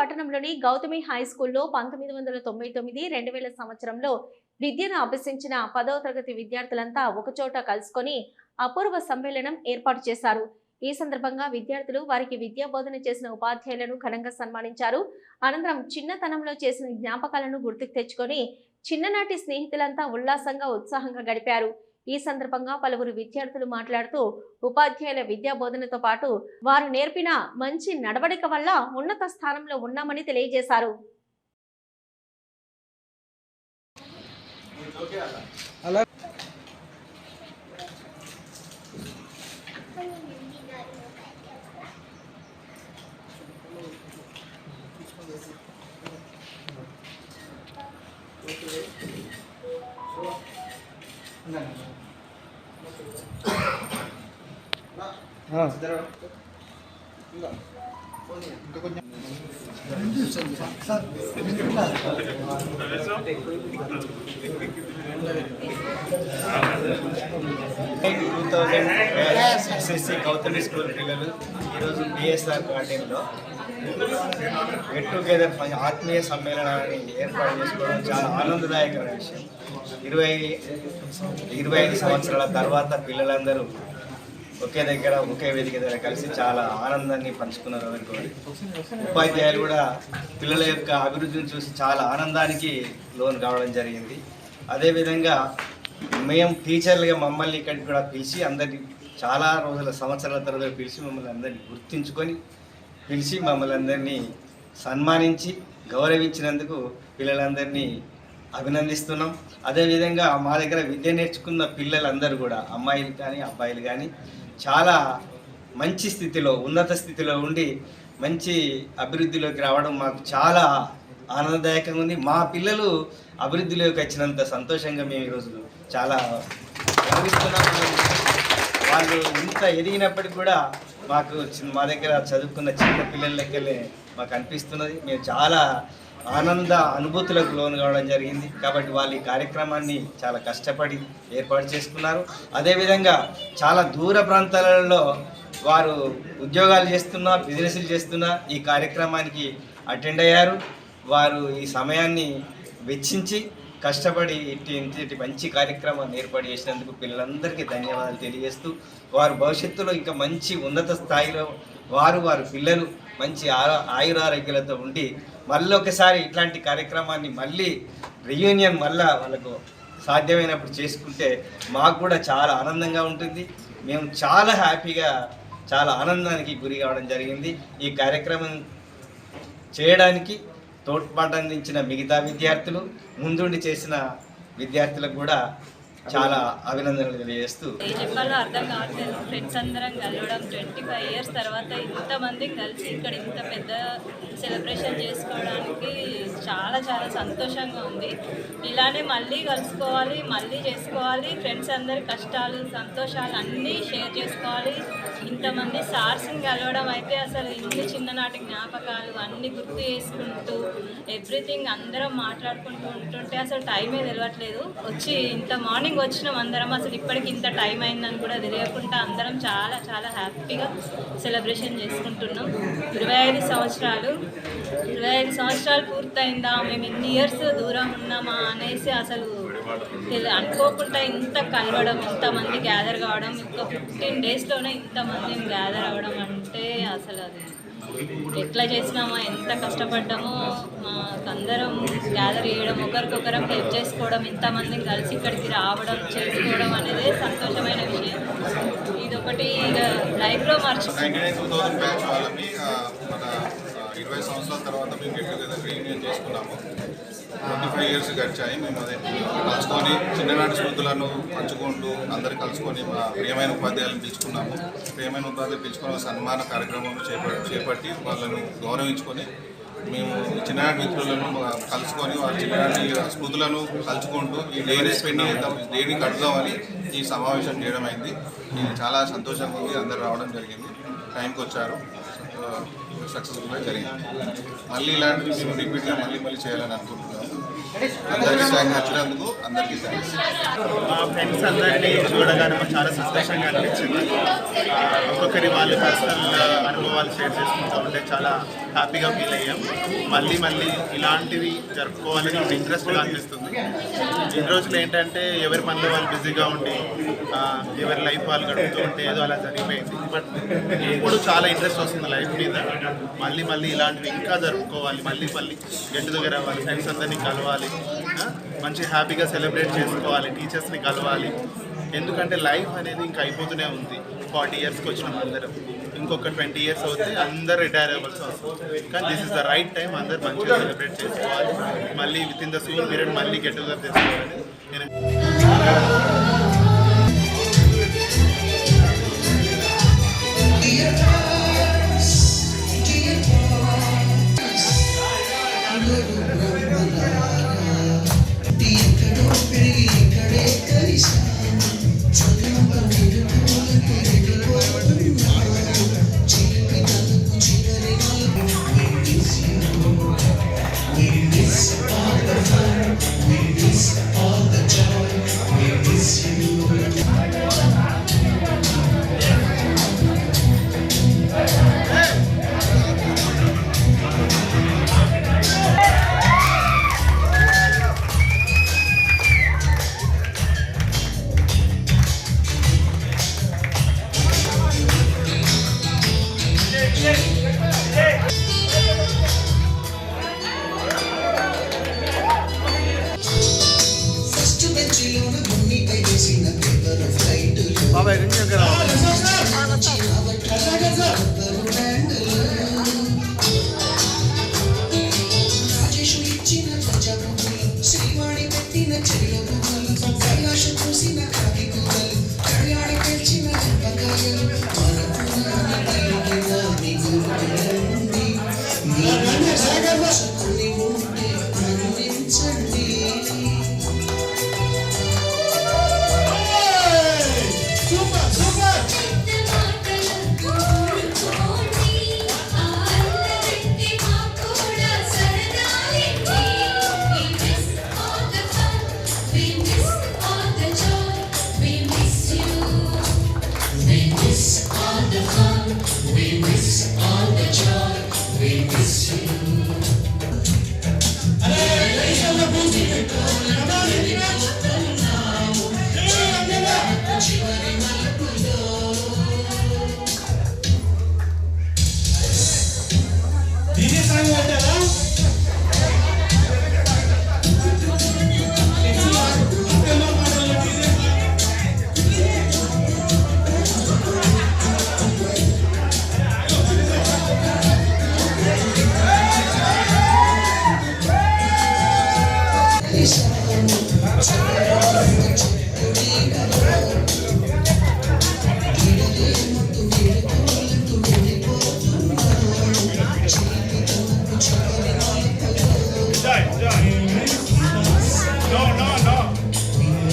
పట్టణంలోని గౌతమి హై స్కూల్లో పంతొమ్మిది వందల తొంభై తొమ్మిది రెండు వేల సంవత్సరంలో విద్యను అభ్యసించిన పదవ తరగతి విద్యార్థులంతా ఒకచోట కలుసుకొని అపూర్వ సమ్మేళనం ఏర్పాటు చేశారు. ఈ సందర్భంగా విద్యార్థులు వారికి విద్యా బోధన చేసిన ఉపాధ్యాయులను ఘనంగా సన్మానించారు. అనంతరం చిన్నతనంలో చేసిన జ్ఞాపకాలను గుర్తుకు తెచ్చుకొని చిన్ననాటి స్నేహితులంతా ఉల్లాసంగా ఉత్సాహంగా గడిపారు. ఈ సందర్భంగా పలువురు విద్యార్థులు మాట్లాడుతూ ఉపాధ్యాయుల విద్యా బోధనతో పాటు వారు నేర్పిన మంచి నడవడిక వల్ల ఉన్నత స్థానంలో ఉన్నామని తెలియజేశారు. అలా ఎస్ఎస్సి గౌతమి స్కూల్ పిల్లలు ఈరోజు బిఎస్ఆర్ గార్డెన్లో గెట్ టుగెదర్ ఆత్మీయ సమ్మేళనాన్ని ఏర్పాటు చేసుకోవడం చాలా ఆనందదాయకమైన విషయం ఇరవై ఇరవై ఐదు సంవత్సరాల తర్వాత పిల్లలందరూ ఒకే దగ్గర ఒకే వేదిక దగ్గర కలిసి చాలా ఆనందాన్ని పంచుకున్నారు ఒకరికొకరు ఉపాధ్యాయులు కూడా పిల్లల యొక్క అభివృద్ధిని చూసి చాలా ఆనందానికి లోన్ కావడం జరిగింది. అదేవిధంగా మేము టీచర్లుగా మమ్మల్ని ఇక్కడికి కూడా పిలిచి అందరినీ చాలా రోజుల సంవత్సరాల తర్వాత పిలిచి మమ్మల్ని అందరినీ గుర్తించుకొని పిలిచి మమ్మల్ని అందరినీ సన్మానించి గౌరవించినందుకు పిల్లలందరినీ అభినందిస్తున్నాం. అదేవిధంగా మా దగ్గర విద్య నేర్చుకున్న పిల్లలందరూ కూడా అమ్మాయిలు కానీ అబ్బాయిలు కానీ చాలా మంచి స్థితిలో ఉన్నత స్థితిలో ఉండి మంచి అభివృద్ధిలోకి రావడం మాకు చాలా ఆనందదాయకంగా ఉంది. మా పిల్లలు అభివృద్ధిలోకి వచ్చినంత సంతోషంగా మేము ఈరోజు చాలా గర్విస్తున్నాము వాళ్ళు ఇంత ఎదిగినప్పటికి కూడా మాకు చిన్న- మా దగ్గర చదువుకున్న చిన్న పిల్లల లెక్కలే మాకు అనిపిస్తున్నది. మేము చాలా ఆనంద అనుభూతులకు లోను కావడం జరిగింది. కాబట్టి వాళ్ళు ఈ కార్యక్రమాన్ని చాలా కష్టపడి ఏర్పాటు చేసుకున్నారు. అదేవిధంగా చాలా దూర ప్రాంతాలలో వారు ఉద్యోగాలు చేస్తున్నా బిజినెస్లు చేస్తున్నా ఈ కార్యక్రమానికి అటెండ్ అయ్యారు. వారు ఈ సమయాన్ని వెచ్చించి కష్టపడి ఇట్టి ఇంటి మంచి కార్యక్రమాన్ని ఏర్పాటు చేసినందుకు పిల్లలందరికీ ధన్యవాదాలు తెలియజేస్తూ వారు భవిష్యత్తులో ఇంకా మంచి ఉన్నత స్థాయిలో వారు వారు పిల్లలు మంచి ఆ- ఆయురారోగ్యాలతో ఉండి మళ్ళీ ఒకసారి ఇట్లాంటి కార్యక్రమాన్ని మళ్ళీ రియూనియన్ మళ్ళా వాళ్ళకు సాధ్యమైనప్పుడు చేసుకుంటే మాకు కూడా చాలా ఆనందంగా ఉంటుంది. మేము చాలా హ్యాపీగా చాలా ఆనందానికి గురి కావడం జరిగింది. ఈ కార్యక్రమం చేయడానికి తోడ్పాటు అందించిన మిగతా విద్యార్థులు ముందుండి చేసిన విద్యార్థులకు కూడా చాలా అభినందనలు తెలియజేస్తూ ఏం చెప్పాలో అర్థం కావట్లేదు. ఫ్రెండ్స్ అందరం కలవడం ట్వంటీ ఫైవ్ ఇయర్స్ తర్వాత ఇంతమంది కలిసి ఇక్కడ ఇంత పెద్ద సెలబ్రేషన్ చేసుకోవడానికి చాలా చాలా సంతోషంగా ఉంది. ఇలానే మళ్ళీ కలుసుకోవాలి మళ్ళీ చేసుకోవాలి. ఫ్రెండ్స్ అందరి కష్టాలు సంతోషాలు అన్నీ షేర్ చేసుకోవాలి. ఇంతమంది సార్స్ని కలవడం అయితే అసలు ఇన్ని చిన్ననాటి జ్ఞాపకాలు అన్నీ గుర్తు చేసుకుంటూ ఎవ్రీథింగ్ అందరం మాట్లాడుకుంటూ ఉంటుంటే అసలు టైమే తెలియట్లేదు వచ్చి ఇంత మార్నింగ్ వచ్చినాం అందరం. అసలు ఇప్పటికి ఇంత టైం అయిందని కూడా తెలియకుండా అందరం చాలా చాలా హ్యాపీగా సెలబ్రేషన్ చేసుకుంటున్నాం. ఇరవై ఐదు సంవత్సరాలు ఇరవై ఐదు సంవత్సరాలు పూర్తయిందా? మేము ఇన్ని ఇయర్స్ దూరం ఉన్నామా అనేసి అసలు తెలి- అనుకోకుండా ఇంత కలవడం ఇంతమంది గ్యాదర్ కావడం ఇంకా ఫిఫ్టీన్ డేస్లోనే ఇంతమంది గ్యాదర్ అవ్వడం అంటే అసలు అది ఎట్లా చేసినామో ఎంత కష్టపడ్డామో మాకందరం గ్యాదర్ చేయడం ఒకరికొకరం హెల్ప్ చేసుకోవడం ఇంతమంది కలిసి ఇక్కడికి రావడం చేసుకోవడం అనేది సంతోషమైన విషయం. ఇది ఒకటి లైఫ్లో మర్చి ఇరవై సంవత్సరాల తర్వాత మేము గెట్ టుగెదర్ రీయూనియన్ చేసుకున్నాము ట్వంటీ ఫైవ్ ఇయర్స్ గడిచాయి. మేము అదే కలుసుకొని చిన్ననాటి స్మృతులను పంచుకుంటూ అందరు కలుసుకొని మా ప్రియమైన ఉపాధ్యాయులను పిలుచుకున్నాము. ప్రియమైన ఉపాధ్యాయులు పిలుచుకొని సన్మాన కార్యక్రమం చేపట్టి చేపట్టి వాళ్ళను గౌరవించుకొని మేము చిన్ననాటి మిత్రులను కలుసుకొని వారి చిన్ననాటి స్మృతులను కలుసుకుంటూ ఈ డేని స్పెండ్ చేద్దాం డేని కడుదామని ఈ సమావేశం చేయడం అయింది. చాలా సంతోషంగా ఉంది అందరు రావడం జరిగింది. టైంకి వచ్చారు సక్సెస్ఫుల్గా జరిగింది. మళ్ళీ ఇలాంటివి మేము రిపీట్గా మళ్ళీ మళ్ళీ చేయాలని అనుకుంటున్నాము అందరికీ థ్యాంక్స్ వచ్చినందుకు అందరికీ థ్యాంక్స్. మా ఫ్రెండ్స్ అందరినీ చూడగానే చాలా సంతోషంగా అనిపించింది. ఒక్కొక్కరి వాళ్ళ పర్సనల్ అనుభవాలు షేర్ చేసుకుంటూ ఉంటే చాలా హ్యాపీగా ఫీల్ అయ్యాం. మళ్ళీ మళ్ళీ ఇలాంటివి జరుపుకోవాలని ఒక ఇంట్రెస్ట్గా అనిపిస్తుంది. ఈ రోజులు ఏంటంటే ఎవరి పనిలో వాళ్ళు బిజీగా ఉండి ఎవరి లైఫ్ వాళ్ళు గడుపుతూ ఉంటే ఏదో అలా జరిగిపోయింది. బట్ ఇప్పుడు చాలా ఇంట్రెస్ట్ వస్తుంది లైఫ్ మీద. మళ్ళీ మళ్ళీ ఇలాంటివి ఇంకా జరుపుకోవాలి. మళ్ళీ మళ్ళీ గెట్ టుగెదర్ అవ్వాలి ఫ్రెండ్స్ అందరినీ కలవాలి. మంచి హ్యాపీగా సెలబ్రేట్ చేసుకోవాలి టీచర్స్ని కలవాలి. ఎందుకంటే లైఫ్ అనేది ఇంకా అయిపోతూనే ఉంది. ఫార్టీ ఇయర్స్కి వచ్చినాం అందరం. ఇంకొక ట్వంటీ ఇయర్స్ అవుతే అందరు రిటైర్ అవ్వాల్సి వస్తుంది. కానీ this is the right time అందరు మంచిగా సెలబ్రేట్ చేసుకోవాలి. మళ్ళీ with in the soon period మళ్ళీ గెట్ టుగెదర్ చేసుకోవాలి నేను Yeah. పెట్టిన చెరుల భూములు కైలాష చూసిన